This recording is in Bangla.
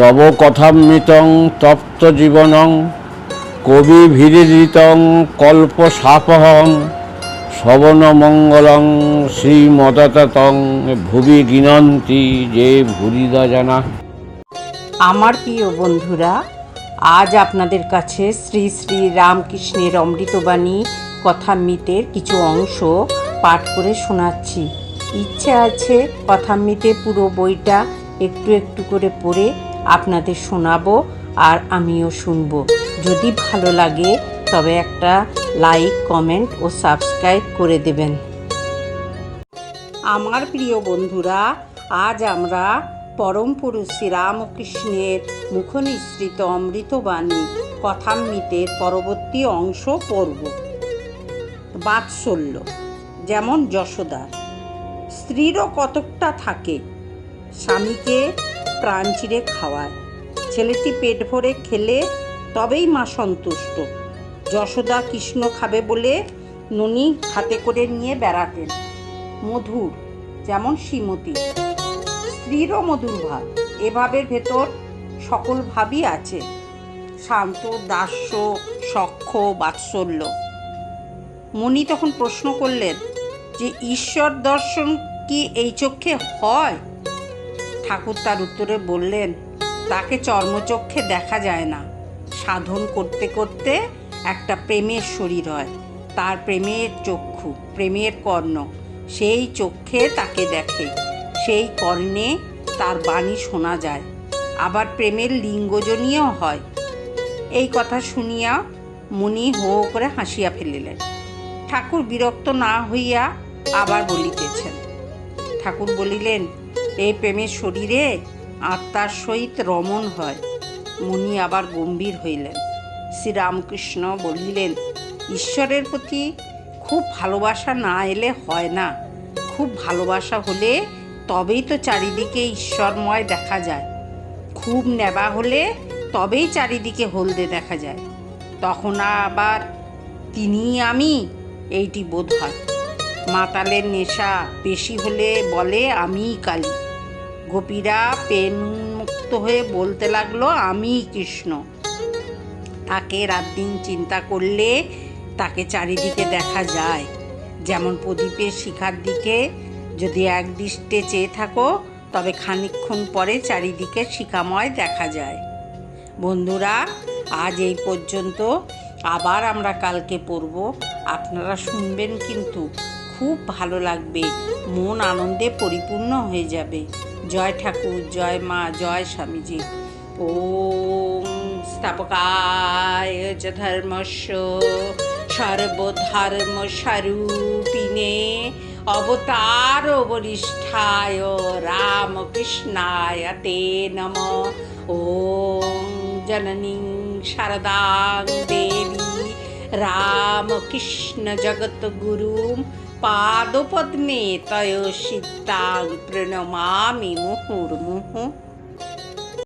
তব কথামৃতং তপ্ত জীবনং, কবি ভিরিতং কল্প সাপহং শবন মঙ্গলং শ্রীমদতং ভুবি গিনন্তি, যে ভুরিদা জানা। আমার প্রিয় বন্ধুরা, আজ আপনাদের কাছে শ্রী শ্রী রামকৃষ্ণের অমৃতবাণী কথামৃতের কিছু অংশ পাঠ করে শোনাচ্ছি। ইচ্ছে আছে কথামৃতে পুরো বইটা একটু একটু করে পড়ে আপনাদের শোনাবো আর আমিও শুনব। যদি ভালো লাগে, তবে একটা লাইক, কমেন্ট ও সাবস্ক্রাইব করে দেবেন। আমার প্রিয় বন্ধুরা, আজ আমরা পরম পুরুষ শ্রীরামকৃষ্ণের মুখনিসৃত অমৃতবাণী কথামৃতের পরবর্তী অংশ পড়ব। বাৎসল্য, যেমন যশোদার। স্ত্রীরও কতকটা থাকে, স্বামীকে প্রাণ চিরে খাওয়ায়। ছেলেটি পেট ভরে খেলে তবেই মা সন্তুষ্ট। যশোদা কৃষ্ণ খাবে বলে ননি হাতে করে নিয়ে বেড়াতেন। মধুর, যেমন শ্রীমতী। স্ত্রীরও মধুর ভাব এভাবের ভেতর সকল ভাবই আছে। শান্ত, দাস্য, সখ্য, বাৎসল্য। মণি তখন প্রশ্ন করলেন যে, ঈশ্বর দর্শন কি এই চক্ষে হয়? ঠাকুর তার উত্তরে বললেন, তাকে চর্মচক্ষে দেখা যায় না। সাধন করতে করতে একটা প্রেমের শরীর হয়। তার প্রেমের চক্ষু, প্রেমের কর্ণ, সেই চক্ষে তাকে দেখে। সেই কর্ণে তার বাণী শোনা যায়। আবার প্রেমের লিঙ্গজনীয় হয়। এই কথা শুনিয়া মুনি হো করে হাসিয়া ফেলিলেন। ঠাকুর বিরক্ত না হইয়া আবার বলিতেছেন। ঠাকুর বলিলেন এই প্রেমের শরীরে আত্মার সহিত রমণ হয়। মুনি আবার গম্ভীর হইলেন। শ্রীরামকৃষ্ণ বলিলেন, ঈশ্বরের প্রতি খুব ভালোবাসা না এলে হয় না। খুব ভালোবাসা হলে তবেই তো চারিদিকে ঈশ্বরময় দেখা যায়। খুব নেবা হলে তবেই চারিদিকে হলদে দেখা যায়। তখন আবার তিনি আমি, এইটি বোধ হয়। মাতালের নেশা বেশি হলে বলে আমিই কালী। গোপীরা প্রেম মুক্ত হয়ে বলতে লাগল, আমিই কৃষ্ণ। তাকে রাত দিন চিন্তা করলে তাকে চারিদিকে দেখা যায়। যেমন প্রদীপের শিখার দিকে যদি এক দৃষ্টে চেয়ে থাকো, তবে খানিকক্ষণ পরে চারিদিকে শিখাময় দেখা যায়। বন্ধুরা, আজ এই পর্যন্ত। আবার আমরা কালকে পড়ব। আপনারা শুনবেন কিন্তু খুব ভালো লাগবে। মন আনন্দে পরিপূর্ণ হয়ে যাবে। জয় ঠাকুর, জয় মা, জয় স্বামীজি। ওম স্থাপকায় ধর্মস্য সর্বধর্ম স্বরূপিণে অবতার বরিষ্ঠায় রামকৃষ্ণায় তে নম। ওম জননী শারদাং দেবী রামকৃষ্ণ জগৎগুরুম পাদপদ্মে তয় সিদ্ধাং প্রণমামি মুহুর্মুহু